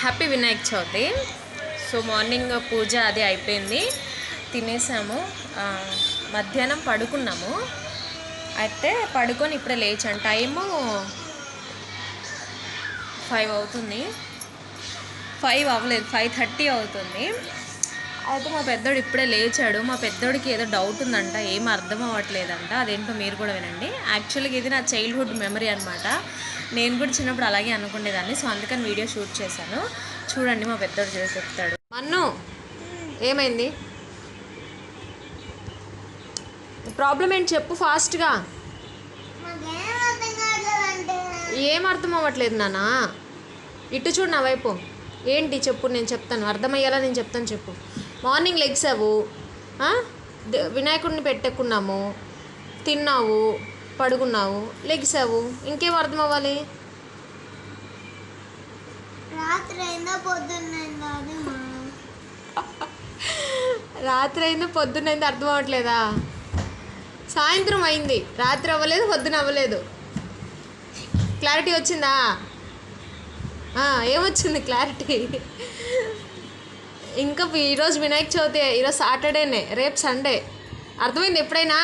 Happy Vinayaka Chavithi. So morning పూజ అది అయిపోయింది. తినేసాము. మధ్యాహ్నం పడుకున్నాము. అయితే పడుకొని ఇప్పుడే లేచాం టైము ఫైవ్ అవుతుంది. ఫైవ్ అవ్వలేదు. ఫైవ్ థర్టీ అవుతుంది. అయితే మా పెద్దోడు ఇప్పుడే లేచాడు. మా పెద్దోడికి ఏదో డౌట్ ఉందంట ఏం అర్థం అవ్వట్లేదంట. అదేంటో మీరు కూడా వినండి. యాక్చువల్గా ఇది నా చైల్డ్హుడ్ మెమరీ అనమాట నేను కూడా చిన్నప్పుడు అలాగే అనుకునేదాన్ని. సో అందుకని వీడియో షూట్ చేశాను. చూడండి మా పెద్దోడు చేసి చెప్తాడు. మన్ను ఏమైంది? ప్రాబ్లం ఏంటి చెప్పు ఫాస్ట్గా ఏం అర్థం అవ్వట్లేదు నానా ఇటు చూడు నా వైపు. ఏంటి చెప్పు నేను చెప్తాను. అర్థమయ్యేలా నేను చెప్తాను చెప్పు. మార్నింగ్ లెగ్సావు వినాయకుడిని పెట్టెక్కున్నాము తిన్నావు పడుకున్నావు లెగ్సావు ఇంకేం అర్థం అవ్వాలి రాత్రి అయిందా పొద్దున్నైందా అర్థం అవ్వట్లేదా సాయంత్రం అయింది రాత్రి అవ్వలేదు పొద్దున అవ్వలేదు. క్లారిటీ వచ్చిందా? ఏమొచ్చింది క్లారిటీ? ఇంకా ఈరోజు వినాయక చవితి ఈరోజు సాటర్డేనే రేపు సండే. అర్థమైంది ఎప్పుడైనా?